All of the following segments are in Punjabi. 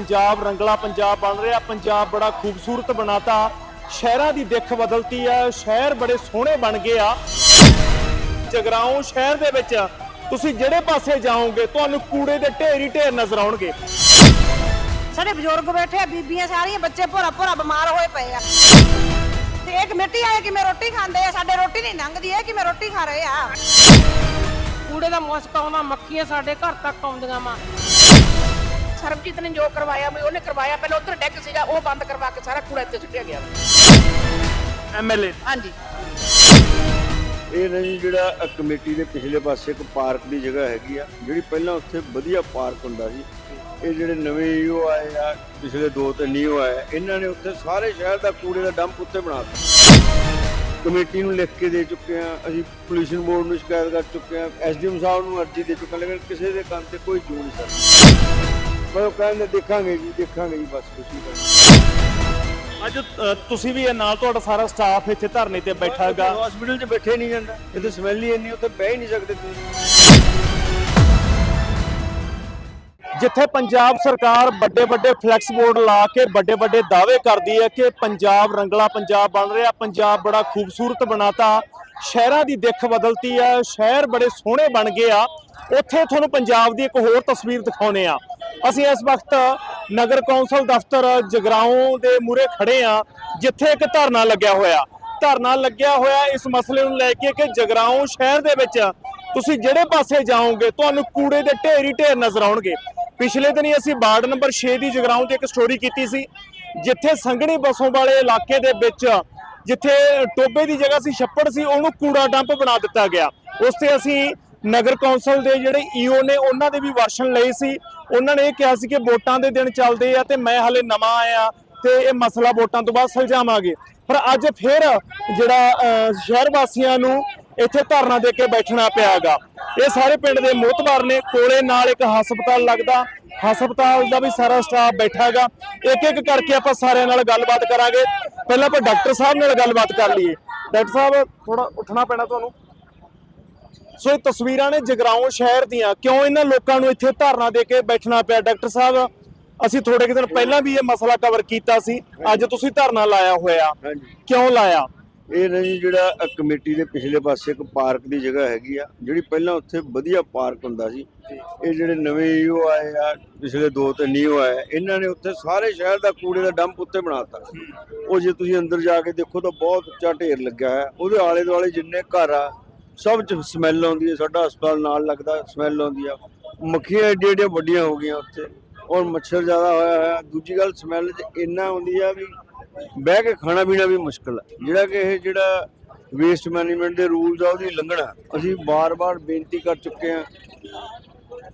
ਪੰਜਾਬ ਰੰਗਲਾ ਪੰਜਾਬ ਬਣ ਰਿਹਾ। ਪੰਜਾਬ ਬੜਾ ਖੂਬਸੂਰਤ ਬਣਾਤਾ। ਸ਼ਹਿਰਾਂ ਦੀ ਦਿੱਖ ਬਦਲਤੀ ਆ। ਸ਼ਹਿਰ ਬੜੇ ਸੋਹਣੇ ਬਣ ਗਏ ਆ। ਜਗਰਾਉਂ ਸ਼ਹਿਰ ਦੇ ਵਿੱਚ ਤੁਸੀਂ ਜਿਹੜੇ ਪਾਸੇ ਜਾਓਗੇ ਤੁਹਾਨੂੰ ਕੂੜੇ ਦੇ ਢੇਰ ਹੀ ਢੇਰ ਨਜ਼ਰ ਆਉਣਗੇ। ਸਾਡੇ ਬਜ਼ੁਰਗ ਬੈਠੇ ਆ ਬੀਬੀਆਂ ਸਾਰੀਆਂ ਬੱਚੇ ਭੋਰਾ ਭੋਰਾ ਬਿਮਾਰ ਹੋਏ ਪਏ ਆ। ਤੇ ਇੱਕ ਮਿੱਟੀ ਆਏ ਕਿ ਮੈਂ ਰੋਟੀ ਖਾਂਦੇ ਆ। ਸਾਡੇ ਰੋਟੀ ਨਹੀਂ ਲੰਘਦੀ ਹੈ ਕਿ ਮੈਂ ਰੋਟੀ ਖਾ ਰਹੇ ਆ। ਕੂੜੇ ਦਾ ਮੁਸ਼ਕ ਆਉਂਦਾ ਮੱਖੀਆਂ ਸਾਡੇ ਘਰ ਤੱਕ ਆਉਂਦੀਆਂ ਵਾ। ਸਰਬਜੀਤ ਨੇ ਜੋ ਕਰਵਾਇਆ ਵੀ ਉਹਨੇ ਕਰਵਾਇਆ ਪਹਿਲਾਂ ਉਧਰ ਡੈਕ ਸੀਗਾ ਉਹ ਬੰਦ ਕਰਵਾ ਕੇ ਸਾਰਾ ਕੂੜਾ ਇੱਥੇ ਸੁੱਟਿਆ ਗਿਆ। ਐਮਐਲਏ ਹਾਂਜੀ। ਇਹ ਨਾ ਜੀ ਜਿਹੜਾ ਕਮੇਟੀ ਦੇ ਪਿਛਲੇ ਪਾਸੇ ਇੱਕ ਪਾਰਕ ਦੀ ਜਗ੍ਹਾ ਹੈਗੀ ਆ ਜਿਹੜੀ ਪਹਿਲਾਂ ਉੱਥੇ ਵਧੀਆ ਪਾਰਕ ਹੁੰਦਾ ਸੀ। ਇਹ ਜਿਹੜੇ ਨਵੇਂ ਈਓ ਆਏ ਆ ਪਿਛਲੇ ਦੋ ਤਿੰਨ ਈਓ ਆਏ ਆ, ਇਹਨਾਂ ਨੇ ਉੱਥੇ ਸਾਰੇ ਸ਼ਹਿਰ ਦਾ ਕੂੜੇ ਦਾ ਡੰਪ ਉੱਤੇ ਬਣਾ ਦਿੱਤਾ। ਕਮੇਟੀ ਨੂੰ ਲਿਖ ਕੇ ਦੇ ਚੁੱਕੇ ਆ ਅਸੀਂ ਪੋਲੂਸ਼ਨ ਬੋਰਡ ਨੂੰ ਸ਼ਿਕਾਇਤ ਕਰ ਚੁੱਕੇ ਆ ਐਸਡੀਐਮ ਸਾਹਿਬ ਨੂੰ ਅਰਜ਼ੀ ਦੇ ਚੁੱਕੇ ਲੇਕਿਨ ਕਿਸੇ ਦੇ ਕੰਨ ਤੇ ਕੋਈ ਜੂ ਨਹੀਂ ਸਰ। ਪਰ ਉਹ ਕਹਿੰਦੇ ਦੇਖਾਂਗੇ ਜੀ ਦੇਖਾਂਗੇ ਜੀ ਬਸ ਨਹੀਂ ਕਰਨਾ ਅੱਜ ਅ, ਤੁਸੀਂ ਵੀ ਇਹ ਨਾਲ ਤੁਹਾਡਾ ਸਾਰਾ ਸਟਾਫ ਇੱਥੇ ਧਰਨੇ ਤੇ ਬੈਠਾ ਹੈਗਾ। ਹਸਪੀਟਲ 'ਚ ਬੈਠੇ ਨਹੀਂ ਜਾਂਦਾ। ਇੱਥੇ ਸਮੈਲ ਹੀ ਇੰਨੀ ਉੱਥੇ ਬਹਿ ਹੀ ਨਹੀਂ ਸਕਦੇ ਤੁਸੀਂ। ਜਿੱਥੇ ਪੰਜਾਬ ਸਰਕਾਰ ਵੱਡੇ ਵੱਡੇ ਫਲੈਕਸ ਬੋਰਡ ਲਾ ਕੇ ਵੱਡੇ ਵੱਡੇ ਦਾਅਵੇ ਕਰਦੀ ਹੈ ਕਿ ਪੰਜਾਬ ਰੰਗਲਾ ਪੰਜਾਬ ਬਣ ਰਿਹਾ ਪੰਜਾਬ ਬੜਾ ਖੂਬਸੂਰਤ ਬਣਾਤਾ। ਸ਼ਹਿਰਾਂ ਦੀ ਦਿੱਖ ਬਦਲਤੀ ਆ ਸ਼ਹਿਰ ਬੜੇ ਸੋਹਣੇ ਬਣ ਗਏ ਆ। ਉੱਥੇ ਤੁਹਾਨੂੰ ਪੰਜਾਬ ਦੀ ਇੱਕ ਹੋਰ ਤਸਵੀਰ ਦਿਖਾਉਨੇ ਆ ਅਸੀਂ ਇਸ ਵਕਤ ਨਗਰ ਕੌਂਸਲ ਦਫ਼ਤਰ ਜਗਰਾਉਂ ਦੇ ਮੂਹਰੇ ਖੜੇ ਆ ਜਿੱਥੇ ਇੱਕ ਧਰਨਾ ਲੱਗਿਆ ਹੋਇਆ। ਧਰਨਾ ਲੱਗਿਆ ਹੋਇਆ ਇਸ ਮਸਲੇ ਨੂੰ ਲੈ ਕੇ ਕਿ ਜਗਰਾਉਂ ਸ਼ਹਿਰ ਦੇ ਵਿੱਚ ਤੁਸੀਂ ਜਿਹੜੇ ਪਾਸੇ ਜਾਓਗੇ, ਤੁਹਾਨੂੰ ਕੂੜੇ ਦੇ ਢੇਰ ਹੀ ਢੇਰ ਨਜ਼ਰ ਆਉਣਗੇ। ਪਿਛਲੇ ਦਿਨੀ ਅਸੀਂ ਵਾਰਡ ਨੰਬਰ 6 ਦੀ ਜਗਰਾਉਂ ਤੇ ਇੱਕ ਸਟੋਰੀ ਕੀਤੀ ਸੀ, ਜਿੱਥੇ ਸੰਘਣੀ ਬਸੋਂ ਵਾਲੇ ਇਲਾਕੇ ਦੇ ਵਿੱਚ ਜਿੱਥੇ ਟੋਬੇ ਦੀ ਜਗ੍ਹਾ ਸੀ, ਛੱਪੜ ਸੀ, ਉਹਨੂੰ ਕੂੜਾ ਡੰਪ ਬਣਾ ਦਿੱਤਾ ਗਿਆ। ਉਸ ਤੇ ਅਸੀਂ ਨਗਰ ਕੌਂਸਲ ਦੇ ਜਿਹੜੇ ਈਓ ਨੇ, ਉਹਨਾਂ ਦੇ ਵੀ ਵਰਸ਼ਨ ਲਏ ਸੀ। ਉਹਨਾਂ ਨੇ ਇਹ ਕਿਹਾ ਸੀ ਕਿ ਵੋਟਾਂ ਦੇ ਦਿਨ ਚੱਲਦੇ ਆ ਤੇ ਮੈਂ ਹਲੇ ਨਵਾਂ ਆਇਆ ਤੇ ਇਹ ਮਸਲਾ ਵੋਟਾਂ ਤੋਂ ਬਾਅਦ ਸੁਲਝਾਵਾਂਗੇ। ਪਰ ਅੱਜ ਫਿਰ ਜਿਹੜਾ ਸ਼ਹਿਰ ਵਾਸੀਆਂ ਨੂੰ ਇੱਥੇ ਧਰਨਾ ਦੇ ਕੇ ਬੈਠਣਾ ਪਿਆਗਾ। ਇਹ ਸਾਰੇ ਪਿੰਡ ਦੇ ਮੋਤਬਾਰ ਨੇ, ਕੋਲੇ ਨਾਲ ਇੱਕ ਹਸਪਤਾਲ ਲੱਗਦਾ। ਹਸਪਤਾਲ ਦਾ ਵੀ ਸਾਰਾ ਸਟਾਫ ਬੈਠਾ ਹੈਗਾ ਇੱਕ ਇੱਕ ਕਰਕੇ ਆਪਾਂ ਸਾਰਿਆਂ ਨਾਲ ਗੱਲਬਾਤ ਕਰਾਂਗੇ। ਪਹਿਲਾਂ ਆਪਾਂ ਡਾਕਟਰ ਸਾਹਿਬ ਨਾਲ ਗੱਲਬਾਤ ਕਰ ਲਈਏ। ਡਾਕਟਰ ਸਾਹਿਬ ਥੋੜਾ ਉੱਠਣਾ ਪੈਣਾ ਤੁਹਾਨੂੰ। ਸੋ ਇਹ ਤਸਵੀਰਾਂ ਨੇ ਜਗਰਾਉਂ ਸ਼ਹਿਰ ਦੀਆਂ। ਕਿਉਂ ਇਹਨਾਂ ਲੋਕਾਂ ਨੂੰ ਇੱਥੇ ਧਰਨਾ ਦੇ ਕੇ ਬੈਠਣਾ ਪਿਆ? ਡਾਕਟਰ ਸਾਹਿਬ ਅਸੀਂ ਥੋੜੇ ਕੁ ਦਿਨ ਪਹਿਲਾਂ ਵੀ ਇਹ ਮਸਲਾ ਕਵਰ ਕੀਤਾ ਸੀ। ਅੱਜ ਤੁਸੀਂ ਧਰਨਾ ਲਾਇਆ ਹੋਇਆ। ਕਿਉਂ ਲਾਇਆ? ਇਹ ਨਾ ਜੀ ਜਿਹੜਾ ਕਮੇਟੀ ਦੇ ਪਿਛਲੇ ਪਾਸੇ ਇੱਕ ਪਾਰਕ ਦੀ ਜਗ੍ਹਾ ਹੈਗੀ ਆ ਜਿਹੜੀ ਪਹਿਲਾਂ ਉੱਥੇ ਵਧੀਆ ਪਾਰਕ ਹੁੰਦਾ ਸੀ। ਇਹ ਜਿਹੜੇ ਨਵੇਂ ਈਓ ਆਏ ਆ ਪਿਛਲੇ ਦੋ ਤਿੰਨ ਈਓ ਆਏ ਇਹਨਾਂ ਨੇ ਉੱਥੇ ਸਾਰੇ ਸ਼ਹਿਰ ਦਾ ਕੂੜੇ ਦਾ ਡੰਪ ਉੱਤੇ ਬਣਾਤਾ ਉਹ ਜੇ ਤੁਸੀਂ ਅੰਦਰ ਜਾ ਕੇ ਦੇਖੋ ਤਾਂ ਬਹੁਤ ਉੱਚਾ ਢੇਰ ਲੱਗਿਆ ਹੈ ਉਹਦੇ ਆਲੇ ਦੁਆਲੇ ਜਿੰਨੇ ਘਰ ਆ ਸਭ ਚ ਸਮੈਲ ਆਉਂਦੀ ਹੈ, ਸਾਡਾ ਹਸਪਤਾਲ ਨਾਲ ਲੱਗਦਾ ਸਮੈਲ ਆਉਂਦੀ ਆ। ਮੱਖੀਆਂ ਏਡੀਆਂ ਏਡੀਆਂ ਵੱਡੀਆਂ ਹੋ ਗਈਆਂ ਉੱਥੇ। ਔਰ ਮੱਛਰ ਜ਼ਿਆਦਾ ਹੋਇਆ ਹੋਇਆ। ਦੂਜੀ ਗੱਲ ਸਮੈਲ ਚ ਇੰਨਾ ਆਉਂਦੀ ਆ ਵੀ ਬਹਿ ਕੇ ਖਾਣਾ ਪੀਣਾ ਵੀ ਮੁਸ਼ਕਲ ਹੈ ਜਿਹੜਾ ਕਿ ਇਹ ਜਿਹੜਾ ਵੇਸਟ ਮੈਨੇਜਮੈਂਟ ਦੇ ਰੂਲਸ ਆ, ਉਹਦੀ ਲੰਘਣਾ। ਅਸੀਂ ਬਾਰ-ਬਾਰ ਬੇਨਤੀ ਕਰ ਚੁੱਕੇ ਹਾਂ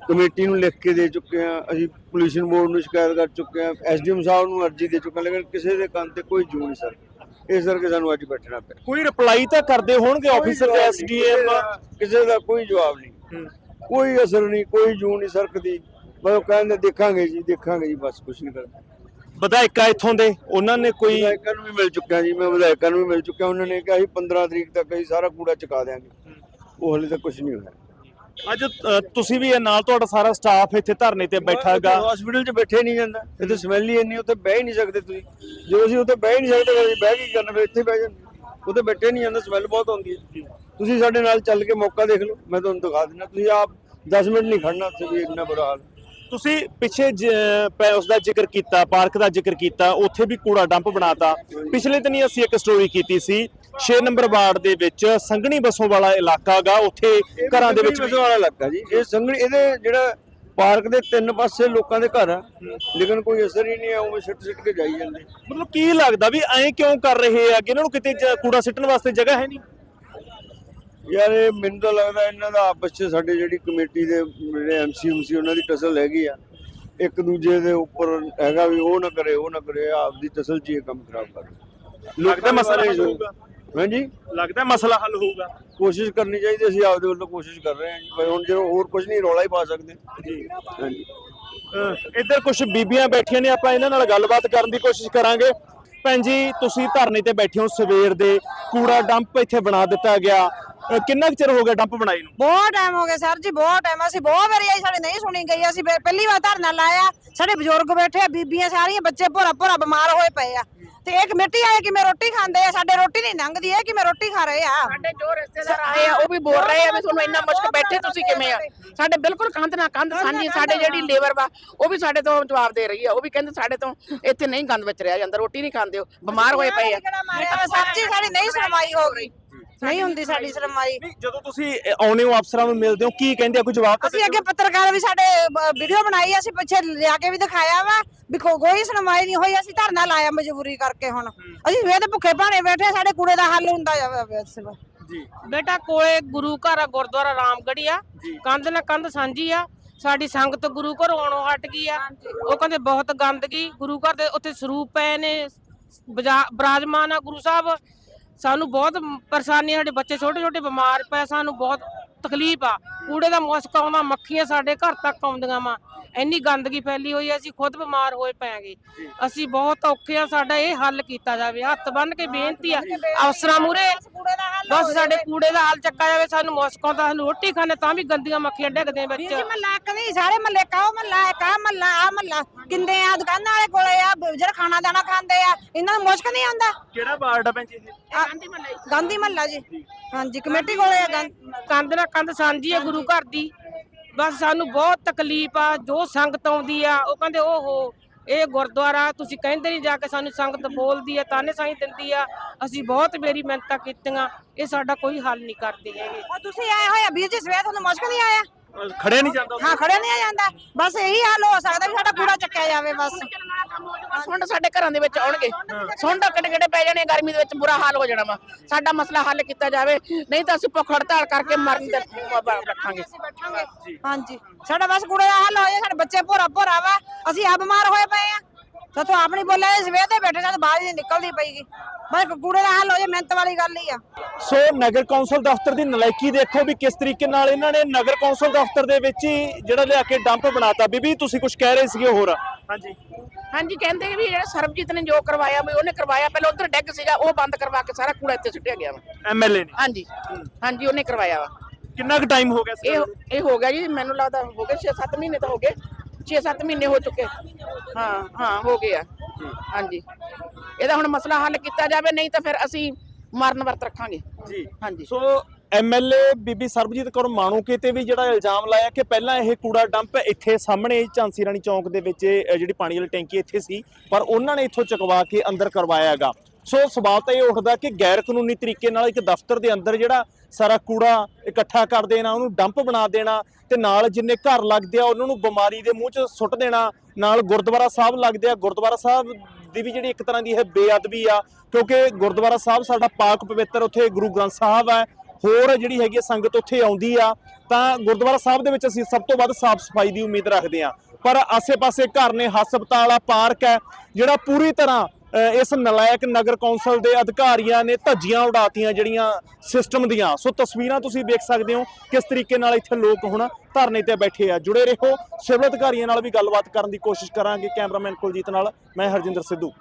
ਕਮੇਟੀ ਨੂੰ ਲਿਖ ਕੇ ਦੇ ਚੁੱਕੇ ਹਾਂ ਅਸੀਂ ਪੋਲੂਸ਼ਨ ਬੋਰਡ ਨੂੰ ਸ਼ਿਕਾਇਤ ਕਰ ਚੁੱਕੇ ਹਾਂ ਐਸਡੀਐਮ ਸਾਹਿਬ ਨੂੰ ਅਰਜ਼ੀ ਦੇ ਚੁੱਕੇ ਹਾਂ ਲੇਕਿਨ ਕਿਸੇ ਦੇ ਕੰਨ ਤੇ ਕੋਈ ਜੂ ਨਹੀਂ ਸਰ। ਇਸ ਕਰਕੇ ਸਾਨੂੰ ਅੱਜ ਬੈਠਣਾ ਪਿਆ। ਕੋਈ ਰਿਪਲਾਈ ਤਾਂ ਕਰਦੇ ਹੋਣਗੇ ਆਫੀਸਰ ਨਹੀਂ, ਐਸਡੀਐਮ ਕਿਸੇ ਦਾ- ਕੋਈ ਜਵਾਬ ਨਹੀਂ। ਕੋਈ ਅਸਰ ਨਹੀਂ ਕੋਈ ਜੂ ਨਹੀਂ ਸਰਕਦੀ। ਬਸ ਕਹਿੰਦੇ ਦੇਖਾਂਗੇ ਜੀ ਦੇਖਾਂਗੇ ਜੀ ਬਸ ਕੁਝ ਨਹੀਂ ਕਰਦਾ। ਵਿਧਾਇਕਾ ਇੱਥੋਂ ਦੇ ਉਹਨਾਂ ਨੇ ਕੋਈ ਵਿਧਾਇਕਾਂ ਨੂੰ ਵੀ ਮਿਲ ਚੁੱਕਿਆ ਜੀ ਮੈਂ ਵਿਧਾਇਕਾਂ ਨੂੰ ਵੀ ਮਿਲ ਚੁੱਕਿਆ। ਉਹਨਾਂ ਨੇ ਕਿਹਾ ਸੀ 15 ਤਰੀਕ ਤੱਕ ਅਸੀਂ ਸਾਰਾ ਕੂੜਾ ਚੁਕਾ ਦਿਆਂਗੇ। ਉਹ ਹਲੇ ਤੱਕ ਕੁਝ ਨਹੀਂ ਹੋਇਆ। ਅੱਜ ਤੁਸੀਂ ਵੀ ਇਹ ਨਾਲ ਤੁਹਾਡਾ ਸਾਰਾ ਸਟਾਫ ਇੱਥੇ ਧਰਨੇ ਤੇ ਬੈਠਾ ਹੈਗਾ। ਹਸਪੀਟਲ 'ਚ ਬੈਠੇ ਨਹੀਂ ਜਾਂਦਾ। ਇੱਥੇ ਸਮੈਲ ਹੀ ਇੰਨੀ ਉੱਥੇ ਬਹਿ ਹੀ ਨਹੀਂ ਸਕਦੇ ਤੁਸੀਂ। ਜਦੋਂ ਅਸੀਂ ਉੱਥੇ ਬਹਿ ਹੀ ਨਹੀਂ ਸਕਦੇ ਅਸੀਂ ਬਹਿ ਕੀ ਕਰਨਾ ਫਿਰ ਇੱਥੇ ਬਹਿ ਜਾਂਦੇ। ਉੱਥੇ ਬੈਠੇ ਨਹੀਂ ਜਾਂਦਾ ਸਮੈਲ ਬਹੁਤ ਆਉਂਦੀ ਹੈ। ਤੁਸੀਂ ਸਾਡੇ ਨਾਲ ਚੱਲ ਕੇ ਮੌਕਾ ਦੇਖ ਲਓ ਮੈਂ ਤੁਹਾਨੂੰ ਦਿਖਾ ਦਿੰਦਾ। ਤੁਸੀਂ ਆਪ 10 ਮਿੰਟ ਨਹੀਂ ਖੜਨਾ ਉੱਥੇ ਵੀ ਇੰਨਾ ਬੁਰਾ ਹਾਲ। ਤੁਸੀਂ ਪਿੱਛੇ ਉਸ ਦਾ ਜ਼ਿਕਰ ਕੀਤਾ ਪਾਰਕ ਦਾ ਜ਼ਿਕਰ ਕੀਤਾ ਉੱਥੇ ਵੀ ਕੂੜਾ ਡੰਪ ਬਣਾਤਾ। ਪਿਛਲੇ ਦਿਨੀ ਅਸੀਂ ਇੱਕ ਸਟੋਰੀ ਕੀਤੀ ਸੀ 6 ਨੰਬਰ ਵਾਰਡ ਦੇ ਵਿੱਚ ਸੰਘਣੀ ਬਸੋਂ ਵਾਲਾ ਇਲਾਕਾ ਗਾ ਉੱਥੇ ਘਰਾਂ ਦੇ ਵਿੱਚ ਵਿੱਚ ਵਾਲਾ ਇਲਾਕਾ ਜੀ। ਇਹ ਸੰਗਣੀ ਇਹਦੇ ਜਿਹੜਾ ਪਾਰਕ ਦੇ ਤਿੰਨ ਪਾਸੇ ਲੋਕਾਂ ਦੇ ਘਰ ਆ। ਲੇਕਿਨ ਕੋਈ ਅਸਰ ਹੀ ਨਹੀਂ ਆ ਉਵੇਂ ਸਿੱਟ ਸਿੱਟ ਕੇ ਜਾਈ ਜਾਂਦੇ। ਮਤਲਬ ਕੀ ਲੱਗਦਾ ਵੀ ਐਂ ਕਿਉਂ ਕਰ ਰਹੇ ਆ ਕਿ ਇਹਨਾਂ ਨੂੰ ਕਿਤੇ ਕੂੜਾ ਸਿੱਟਣ ਵਾਸਤੇ ਜਗ੍ਹਾ ਹੈ ਨਹੀਂ? ਯਾਰ ਇਹ ਮੈਨੂੰ ਤਾਂ ਲੱਗਦਾ ਇਹਨਾਂ ਦਾ ਆਪਸ ਚ ਸਾਡੇ ਜਿਹੜੀ ਕਮੇਟੀ ਦੇ ਜਿਹੜੇ ਐਮਸੀ ਐਮਸੀ ਉਹਨਾਂ ਦੀ ਟਸਲ ਹੈਗੀ ਆ। ਇੱਕ ਦੂਜੇ ਦੇ ਉੱਪਰ ਹੈਗਾ ਵੀ ਉਹ ਨਾ ਕਰੇ ਉਹ ਨਾ ਕਰੇ ਆਪਦੀ ਟਸਲ ਚ ਇਹ ਕੰਮ ਖਰਾਬ ਕਰ। ਲੱਗਦਾ ਮਸਲਾ ਹੱਲ ਹੋਊਗਾ? ਹਾਂਜੀ? ਲੱਗਦਾ ਮਸਲਾ ਹੱਲ ਹੋਊਗਾ? ਕੋਸ਼ਿਸ਼ ਕਰਨੀ ਚਾਹੀਦੀ ਅਸੀਂ ਆਪਦੇ ਵੱਲੋਂ ਕੋਸ਼ਿਸ਼ ਕਰ ਰਹੇ ਹਾਂ ਜੀ। ਪਰ ਹੁਣ ਜਦੋਂ ਹੋਰ ਕੁਝ ਨਹੀਂ ਰੌਲਾ ਹੀ ਪਾ ਸਕਦੇ। ਹਾਂਜੀ। ਅਹ ਇੱਧਰ ਕੁਝ ਬੀਬੀਆਂ ਬੈਠੀਆਂ ਨੇ ਆਪਾਂ ਇਹਨਾਂ ਨਾਲ ਗੱਲਬਾਤ ਕਰਨ ਦੀ ਕੋਸ਼ਿਸ਼ ਕਰਾਂਗੇ। ਭੈਣ ਜੀ ਤੁਸੀਂ ਧਰਨੇ ਤੇ ਬੈਠੇ ਹੋ ਸਵੇਰ ਦੇ ਕੂੜਾ ਡੰਪ ਇੱਥੇ ਬਣਾ ਦਿੱਤਾ ਗਿਆ। ਅ, ਕਿੰਨਾ ਕੁ ਚਿਰ ਹੋ ਗਿਆ ਡੰਪ ਬਣਾਈ ਨੂੰ? ਬਹੁਤ ਟਾਈਮ ਹੋ ਗਿਆ ਸਰ ਜੀ ਬਹੁਤ ਟਾਈਮ ਅਸੀਂ ਬਹੁਤ ਵਾਰੀ ਆਈ ਸਾਡੇ ਨਹੀਂ ਸੁਣੀ ਗਈ। ਅਸੀਂ ਫਿਰ ਪਹਿਲੀ ਵਾਰ ਧਰਨਾ ਲਾਇਆ। ਸਾਡੇ ਬਜ਼ੁਰਗ ਬੈਠੇ ਆ ਬੀਬੀਆਂ ਸਾਰੀਆਂ ਬੱਚੇ ਭੋਰਾ ਭੋਰਾ ਬਿਮਾਰ ਹੋਏ ਪਏ ਆ। ਤੇ ਇਹ ਕਮੇਟੀ ਆਏ ਕਿ ਮੈਂ ਰੋਟੀ ਖਾਂਦੇ ਆ ਸਾਡੇ ਰੋਟੀ ਨਹੀਂ ਲੰਘਦੀ ਇਹ ਕਿ ਮੈਂ ਰੋਟੀ ਖਾ ਰਹੇ ਆ। ਸਾਡੇ ਜੋ ਰਿਸ਼ਤੇਦਾਰ ਆਏ ਆ ਉਹ ਵੀ ਬੋਲ ਰਹੇ ਆ ਵੀ ਤੁਹਾਨੂੰ ਇੰਨਾ ਮੁਸ਼ਕ ਬੈਠੇ ਤੁਸੀਂ ਕਿਵੇਂ ਆ? ਸਾਡੇ ਬਿਲਕੁਲ ਕੰਧ ਨਾਲ ਕੰਧ ਸਾਂਝੀ ਸਾਡੇ ਜਿਹੜੀ ਲੇਬਰ ਵਾ ਉਹ ਵੀ ਸਾਡੇ ਤੋਂ ਜਵਾਬ ਦੇ ਰਹੀ ਆ। ਉਹ ਵੀ ਕਹਿੰਦੇ ਸਾਡੇ ਤੋਂ ਇੱਥੇ ਨਹੀਂ ਗੰਦ ਵਿੱਚ ਰਿਹਾ ਜਾਂਦਾ ਰੋਟੀ ਨਹੀਂ ਖਾਂਦੇ ਬਿਮਾਰ ਹੋਏ ਪਏ ਆ। ਸਰ ਜੀ ਸਾਡੀ ਨਹੀਂ ਸੁਣਵਾਈ ਹੋ ਗਈ। ਨਹੀਂ ਹੁੰਦੀ ਸਾਡੀ ਸੁਣਵਾਈ। ਨਹੀਂ ਜਦੋਂ ਤੁਸੀਂ ਅ, ਆਉਂਦੇ ਹੋ ਅਫਸਰਾਂ ਨੂੰ ਮਿਲਦੇ ਹੋ ਕੀ ਕਹਿੰਦੇ ਆ ਕੋਈ ਜਵਾਬ ਤਾਂ ਅਸੀਂ ਅੱਗੇ ਪੱਤਰਕਾਰ ਵੀ ਸਾਡੇ ਵੀਡੀਓ ਬਣਾਈ ਅਸੀਂ ਪਿੱਛੇ ਲਿਆ ਕੇ ਵੀ ਦਿਖਾਇਆ ਵਾ ਵੀ ਕੋਈ ਸੁਣਵਾਈ ਨਹੀਂ ਹੋਈ ਅਸੀਂ ਧਰਨਾ ਲਾਇਆ ਮਜਬੂਰੀ ਕਰਕੇ ਹੁਣ। ਅਸੀਂ ਵੇ ਤੇ ਭੁੱਖੇ ਭਾਣੇ ਬੈਠੇ ਸਾਡੇ ਕੂੜੇ ਦਾ ਹੱਲ ਹੁੰਦਾ ਜਾਵੇ ਜੀ। ਬੇਟਾ ਕੋਲੇ ਗੁਰੂ ਘਰ ਆ ਗੁਰਦੁਆਰਾ ਰਾਮਗੜੀ ਆ। ਕੰਧ ਨਾਲ ਕੰਧ ਸਾਂਝੀ ਆ। ਸਾਡੀ ਸੰਗਤ ਗੁਰੂ ਘਰੋਂ ਆਉਣੋਂ ਹਟ ਗਈ ਆ। ਉਹ ਕਹਿੰਦੇ ਬਹੁਤ ਗੰਦਗੀ ਗੁਰੂ ਘਰ ਦੇ ਉੱਥੇ ਸਰੂਪ ਪਏ ਨੇ ਬਿਰਾਜਮਾਨ ਆ ਗੁਰੂ ਸਾਹਿਬ। ਸਾਨੂੰ ਬਹੁਤ ਪਰੇਸ਼ਾਨੀ ਸਾਡੇ ਬੱਚੇ ਛੋਟੇ ਛੋਟੇ ਬਿਮਾਰ ਪਏ ਸਾਨੂੰ ਬਹੁਤ ਤਕਲੀਫ ਆ। ਕੂੜੇ ਦਾ ਮੁਸ਼ਕ ਆਉਂਦਾ ਮੱਖੀਆਂ ਸਾਡੇ ਘਰ ਤੱਕ ਆਉਂਦੀਆਂ ਵਾ। ਇੰਨੀ ਗੰਦਗੀ ਫੈਲੀ ਹੋਈ ਆ ਅਸੀਂ ਖੁਦ ਬਿਮਾਰ ਹੋਏ ਪਏਗੇ। ਅਸੀਂ ਬਹੁਤ ਔਖੇ ਆ ਸਾਡਾ ਇਹ ਹੱਲ ਕੀਤਾ ਜਾਵੇ। ਹੱਥ ਬੰਨ ਕੇ ਬੇਨਤੀ ਆ ਅਫਸਰਾਂ ਮੂਰੇ ਬਸ ਸਾਡੇ ਕੂੜੇ ਦਾ ਹਾਲ ਚੱਕਾ ਜਾਵੇ ਸਾਨੂੰ ਮੁਸ਼ਕ ਸਾਨੂੰ ਰੋਟੀ ਖਾਣੇ ਤਾਂ ਵੀ ਗੰਦੀਆਂ ਮੱਖੀਆਂ ਡਿੱਗਦੇ ਵਿੱਚ ਜੀ ਮੱਲਾ ਨਹੀਂ ਸਾਰੇ ਮੱਲੇ ਕਾਓ ਮੱਲਾ ਹੈ ਕਾ ਮੱਲਾ ਆ ਮੱਲਾ। ਕਿੰਦੇ ਆ ਦੁਕਾਨਾਂ ਵਾਲੇ ਕੋਲੇ ਆ ਜਿਹੜਾ ਖਾਣਾ ਦਾਣਾ ਖਾਂਦੇ ਆ ਇਹਨਾਂ ਨੂੰ ਮੁਸ਼ਕ ਨਹੀਂ ਆਉਂਦਾ? ਕਿਹੜਾ ਵਾਰਡ ਆ ਭੈਣ ਜੀ ਇਹ? ਗਾਂਧੀ ਮੱਲਾ ਜੀ। ਹਾਂਜੀ ਕਮੇਟੀ ਕੋਲੇ ਆ ਗਾਂਧੀ ਕੰਧ ਨਾਲ ਕੰਧ ਸਾਂਝੀ ਹੈ ਗੁਰੂ ਘਰ ਦੀ। ਬਸ ਸਾਨੂੰ ਬਹੁਤ ਤਕਲੀਫ ਆ, ਜੋ ਸੰਗਤ ਆਉਂਦੀ ਆ, ਉਹ ਕਹਿੰਦੇ, ਓਹੋ, ਇਹ ਗੁਰਦੁਆਰਾ, ਤੁਸੀਂ ਕਹਿੰਦੇ ਨਹੀਂ ਜਾ ਕੇ ਸਾਨੂੰ ਸੰਗਤ ਬੋਲਦੀ ਆ, ਤਾਨੇ ਸਾਈ ਦਿੰਦੀ ਆ। ਅਸੀਂ ਬਹੁਤ ਮੇਰੀ ਮਿਹਨਤਾਂ ਕੀਤੀਆਂ, ਇਹ ਸਾਡਾ ਕੋਈ ਹੱਲ ਨਹੀਂ ਕਰਦੇ ਹੈਗੇ। ਉਹ ਤੁਸੀਂ ਆਏ ਹੋਏ ਆ ਵੀਰ ਜੀ, ਸਵੇਰ ਤੁਹਾਨੂੰ ਮੁਸ਼ਕ ਨਹੀਂ ਆਇਆ? ਖੜਿਆ ਨਹੀਂ ਜਾਂਦਾ ਹਾਂ ਖੜੇ ਨਹੀਂ ਆ ਜਾਂਦਾ। ਬਸ ਇਹੀ ਹੱਲ ਹੋ ਸਕਦਾ ਵੀ ਸਾਡਾ ਕੂੜਾ ਚੱਕਿਆ ਜਾਵੇ ਬਸ। ਸੁੰਡ ਸਾਡੇ ਘਰਾਂ ਦੇ ਵਿੱਚ ਆਉਣਗੇ। ਸੁੰਡ ਕਿੱਡੇ ਕਿੱਡੇ ਪੈ ਜਾਣੇ ਗਰਮੀ ਦੇ ਵਿੱਚ ਬੁਰਾ ਹਾਲ ਹੋ ਜਾਣਾ ਵਾ। ਸਾਡਾ ਮਸਲਾ ਹੱਲ ਕੀਤਾ ਜਾਵੇ ਨਹੀਂ ਤਾਂ ਅਸੀਂ ਭੁੱਖ ਹੜਤਾਲ ਕਰਕੇ ਮਰਨ ਦੇ ਰੱਖਾਂਗੇ। ਹਾਂਜੀ। ਸਾਡਾ ਬਸ ਕੂੜੇ ਦਾ ਹੱਲ ਹੋ ਜਾਏ ਸਾਡੇ ਬੱਚੇ ਭੋਰਾ ਭੋਰਾ ਵਾ। ਅਸੀਂ ਆ ਬਿਮਾਰ ਹੋਏ ਪਏ ਆ। ਸਾਥੋਂ ਆਪ ਨਹੀਂ ਬੋਲਿਆ ਇਸ ਸਵੇਰ ਤੇ ਬੈਠੇ ਸਾਨੂੰ ਬਾਹਰ ਹੀ ਨੀ ਨਿਕਲਦੀ ਪਈਗੀ ਬਸ ਕੂੜੇ ਦਾ ਹੱਲ ਹੋ ਜਾਏ ਮਿਹਨਤ ਵਾਲੀ ਗੱਲ ਹੀ ਆ। ਸੋ ਨਗਰ ਕੌਂਸਲ ਦਫ਼ਤਰ ਦੀ ਨਲਾਇਕੀ ਦੇਖੋ ਵੀ ਕਿਸ ਤਰੀਕੇ ਨਾਲ ਇਹਨਾਂ ਨੇ ਨਗਰ ਕੌਂਸਲ ਦਫ਼ਤਰ ਦੇ ਵਿੱਚ ਹੀ ਜਿਹੜਾ ਲਿਆ ਕੇ ਡੰਪ ਬਣਾਤਾ। ਬੀਬੀ ਤੁਸੀਂ ਕੁਝ ਕਹਿ ਰਹੇ ਸੀਗੇ ਹੋਰ? ਹਾਂਜੀ। ਹਾਂਜੀ ਕਹਿੰਦੇ ਵੀ ਜਿਹੜਾ ਸਰਬਜੀਤ ਨੇ ਜੋ ਕਰਵਾਇਆ ਵੀ ਉਹਨੇ ਕਰਵਾਇਆ। ਪਹਿਲਾਂ ਉਧਰ ਡੈਗ ਸੀਗਾ ਉਹ ਬੰਦ ਕਰਵਾ ਕੇ ਸਾਰਾ ਕੂੜਾ ਇੱਥੇ ਸੁੱਟਿਆ ਗਿਆ ਵਾ। ਐਮਐਲਏ ਨੇ? ਹਾਂਜੀ। ਹਾਂਜੀ ਉਹਨੇ ਕਰਵਾਇਆ ਵਾ। ਕਿੰਨਾ ਕੁ ਟਾਈਮ ਹੋ ਗਿਆ ਸੀ? ਇਹ ਇਹ ਹੋ ਗਿਆ ਜੀ ਮੈਨੂੰ ਲੱਗਦਾ ਹੋ ਗਏ 6-7 ਮਹੀਨੇ ਤਾਂ ਹੋ ਗਏ। 6-7 ਮਹੀਨੇ ਹੋ ਚੁੱਕੇ। ਹਾਂ ਹਾਂ ਹੋ ਗਏ ਆ। ਹਾਂਜੀ। ਇਹਦਾ ਹੁਣ ਮਸਲਾ ਹੱਲ ਕੀਤਾ ਜਾਵੇ ਨਹੀਂ ਤਾਂ ਫਿਰ ਅਸੀਂ ਮਰਨ ਵਰਤ ਰੱਖਾਂਗੇ। ਜੀ। ਹਾਂਜੀ। ਸੋ ਐਮਐਲਏ ਬੀਬੀ ਸਰਬਜੀਤ ਕੌਰ ਮਾਣੂਕੇ ਤੇ ਵੀ ਜਿਹੜਾ ਇਲਜ਼ਾਮ ਲਾਇਆ ਕਿ ਪਹਿਲਾਂ ਇਹ ਕੂੜਾ ਡੰਪ ਇੱਥੇ ਸਾਹਮਣੇ ਝਾਂਸੀ ਰਾਣੀ ਚੌਂਕ ਦੇ ਵਿੱਚ ਜਿਹੜੀ ਪਾਣੀ ਵਾਲੀ ਟੈਂਕੀ ਇੱਥੇ ਸੀ ਪਰ ਉਹਨਾਂ ਨੇ ਇੱਥੋਂ ਚਕਵਾ ਕੇ ਅੰਦਰ ਕਰਵਾਇਆ ਹੈਗਾ ਸੋ ਸਵਾਲ ਤਾਂ ਇਹ ਉੱਠਦਾ ਕਿ ਗੈਰ ਕਾਨੂੰਨੀ ਤਰੀਕੇ ਨਾਲ ਇੱਕ ਦਫ਼ਤਰ ਦੇ ਅੰਦਰ ਜਿਹੜਾ ਸਾਰਾ ਕੂੜਾ ਇਕੱਠਾ ਕਰ ਦੇਣਾ, ਉਹਨੂੰ ਡੰਪ ਬਣਾ ਦੇਣਾ ਤੇ ਨਾਲ ਜਿੰਨੇ ਘਰ ਲੱਗਦੇ ਆ, ਉਹਨਾਂ ਨੂੰ ਬਿਮਾਰੀ ਦੇ ਮੂੰਹ 'ਚ ਸੁੱਟ ਦੇਣਾ, ਨਾਲ ਗੁਰਦੁਆਰਾ ਸਾਹਿਬ ਲੱਗਦੇ ਆ, ਗੁਰਦੁਆਰਾ ਸਾਹਿਬ ਦੀ ਵੀ ਜਿਹੜੀ ਇੱਕ ਤਰ੍ਹਾਂ ਦੀ ਇਹ ਬੇਅਦਬੀ ਆ, ਕਿਉਂਕਿ ਗੁਰਦੁਆਰਾ ਸਾਹਿਬ ਸਾਡਾ ਪਾਕ ਪਵਿੱਤਰ ਉੱਥੇ ਗੁਰੂ ਗ੍ਰੰਥ ਸਾਹਿਬ ਹੈ, ਹੋਰ ਜਿਹੜੀ ਹੈਗੀ ਆ ਸੰਗਤ ਉੱਥੇ ਆਉਂਦੀ ਆ, ਤਾਂ ਗੁਰਦੁਆਰਾ ਸਾਹਿਬ ਦੇ ਵਿੱਚ ਅਸੀਂ ਸਭ ਤੋਂ ਵੱਧ ਸਾਫ਼ ਸਫ਼ਾਈ ਦੀ ਉਮੀਦ ਰੱਖਦੇ ਆ। ਪਰ ਆਸੇ-ਪਾਸੇ ਘਰ ਨੇ, ਹਸਪਤਾਲ ਆ, ਪਾਰਕ ਹੈ, ਜਿਹੜਾ ਪੂਰੀ ਤਰ੍ਹਾਂ ਇਸ ਨਲਾਇਕ ਨਗਰ ਕੌਂਸਲ ਦੇ ਅਧਿਕਾਰੀਆਂ ਨੇ ਧੱਜੀਆਂ ਉਡਾਤੀਆਂ ਜਿਹੜੀਆਂ ਸਿਸਟਮ ਦੀਆਂ। ਸੋ ਤਸਵੀਰਾਂ ਤੁਸੀਂ ਵੇਖ ਸਕਦੇ ਹੋ ਕਿਸ ਤਰੀਕੇ ਨਾਲ ਇੱਥੇ ਲੋਕ ਹੁਣ ਧਰਨੇ ਤੇ ਬੈਠੇ ਆ। ਜੁੜੇ ਰਹੋ। ਸਿਵਲ ਅਧਿਕਾਰੀਆਂ ਨਾਲ ਵੀ ਗੱਲਬਾਤ ਕਰਨ ਦੀ ਕੋਸ਼ਿਸ਼ ਕਰਾਂਗੇ। ਕੈਮਰਾਮੈਨ ਕੁਲਜੀਤ ਨਾਲ ਮੈਂ ਹਰਜਿੰਦਰ ਸਿੱਧੂ।